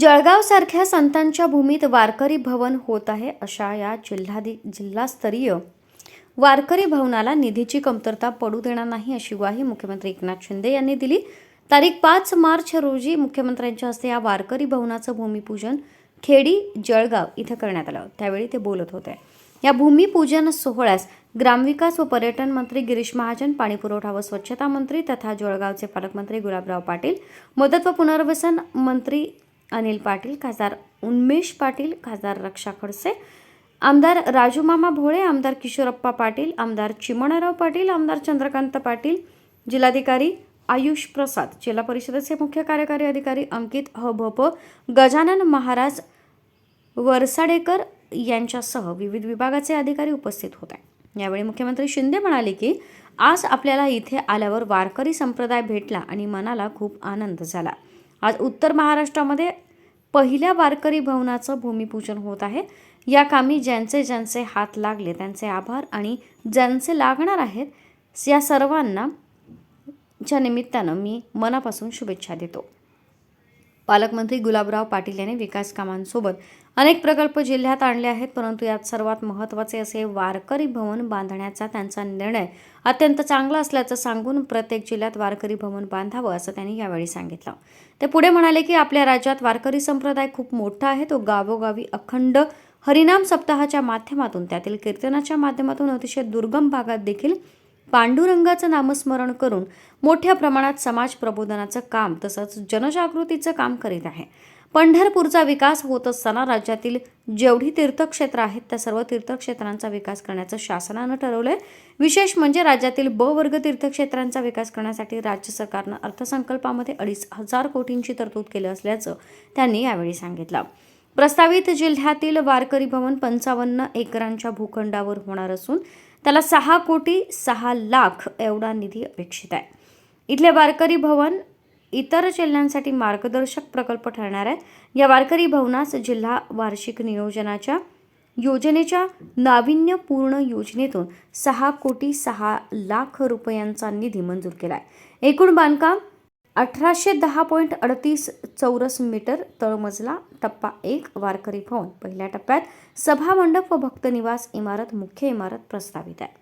जळगावसारख्या संतांच्या भूमीत वारकरी भवन होत आहे अशा या जिल्हाधि जिल्हास्तरीय वारकरी भवनाला निधीची कमतरता पडू देणार नाही अशी ग्वाही मुख्यमंत्री एकनाथ शिंदे यांनी दिली. तारीख पाच मार्च रोजी मुख्यमंत्र्यांच्या हस्ते या वारकरी भवनाचं भूमिपूजन खेडी जळगाव इथं करण्यात आलं. त्यावेळी ते बोलत होते. या भूमिपूजन सोहळ्यास ग्रामविकास व पर्यटन मंत्री गिरीश महाजन पाणीपुरवठा व स्वच्छता मंत्री तथा जळगावचे पालकमंत्री गुलाबराव पाटील मदत व पुनर्वसन मंत्री अनिल पाटील खासदार उन्मेष पाटील खासदार रक्षा खडसे आमदार राजूमामा भोळे आमदार किशोरप्पा पाटील आमदार चिमणराव पाटील आमदार चंद्रकांत पाटील जिल्हाधिकारी आयुष प्रसाद जिल्हा परिषदेचे मुख्य कार्यकारी अधिकारी अंकित हभप गजानन महाराज वरसाडेकर यांच्यासह विविध विभागाचे अधिकारी उपस्थित होते. यावेळी मुख्यमंत्री शिंदे म्हणाले की आज आपल्याला इथे आल्यावर वारकरी संप्रदाय भेटला आणि मनाला खूप आनंद झाला. आज उत्तर महाराष्ट्रामध्ये पहिल्या वारकरी भवनाचं भूमिपूजन होत आहे. या कामी ज्यांचे ज्यांचे हात लागले त्यांचे आभार आणि ज्यांचे लागणार आहेत या सर्वांना च्या निमित्तानं मी मनापासून शुभेच्छा देतो. पालकमंत्री गुलाबराव पाटील यांनी विकास कामांसोबत अनेक प्रकल्प जिल्ह्यात आणले आहेत परंतु यात सर्वात महत्त्वाचे असे वारकरी भवन बांधण्याचा त्यांचा निर्णय अत्यंत चांगला असल्याचं सांगून प्रत्येक जिल्ह्यात वारकरी भवन बांधावं असं त्यांनी यावेळी सांगितलं. ते पुढे म्हणाले की आपल्या राज्यात वारकरी संप्रदाय खूप मोठा आहे तो गावोगावी अखंड हरिनाम सप्ताहाच्या माध्यमातून त्यातील कीर्तनाच्या माध्यमातून अतिशय दुर्गम भागात देखील पांडुरंगाचं नामस्मरण करून मोठ्या प्रमाणात समाज प्रबोधनाचं काम तसंच जनजागृतीचं काम करीत आहे. पंढरपूरचा विकास होत असताना राज्यातील जेवढी तीर्थक्षेत्र आहेत त्या सर्व तीर्थक्षेत्रांचा विकास करण्याचं शासनानं ठरवलंय. विशेष म्हणजे राज्यातील ब वर्ग तीर्थक्षेत्रांचा विकास करण्यासाठी राज्य सरकारनं अर्थसंकल्पामध्ये अडीच हजार कोटींची तरतूद केली असल्याचं त्यांनी यावेळी सांगितलं. प्रस्तावित जिल्ह्यातील वारकरी भवन पंचावन्न एकरांच्या भूखंडावर होणार असून त्याला सहा कोटी सहा लाख एवढा निधी अपेक्षित आहे. इथले वारकरी भवन इतर जिल्ह्यांसाठी मार्गदर्शक प्रकल्प ठरणार आहेत या वारकरी भवनास जिल्हा वार्षिक नियोजनाच्या योजनेच्या नाविन्यपूर्ण योजनेतून सहा कोटी सहा लाख रुपयांचा निधी मंजूर केला आहे एकूण बांधकाम अठराशे दहा पॉईंट अडतीस चौरस मीटर तळमजला टप्पा एक वारकरी भवन. पहिल्या टप्प्यात सभामंडप व भक्तनिवास इमारत मुख्य इमारत प्रस्तावित आहे.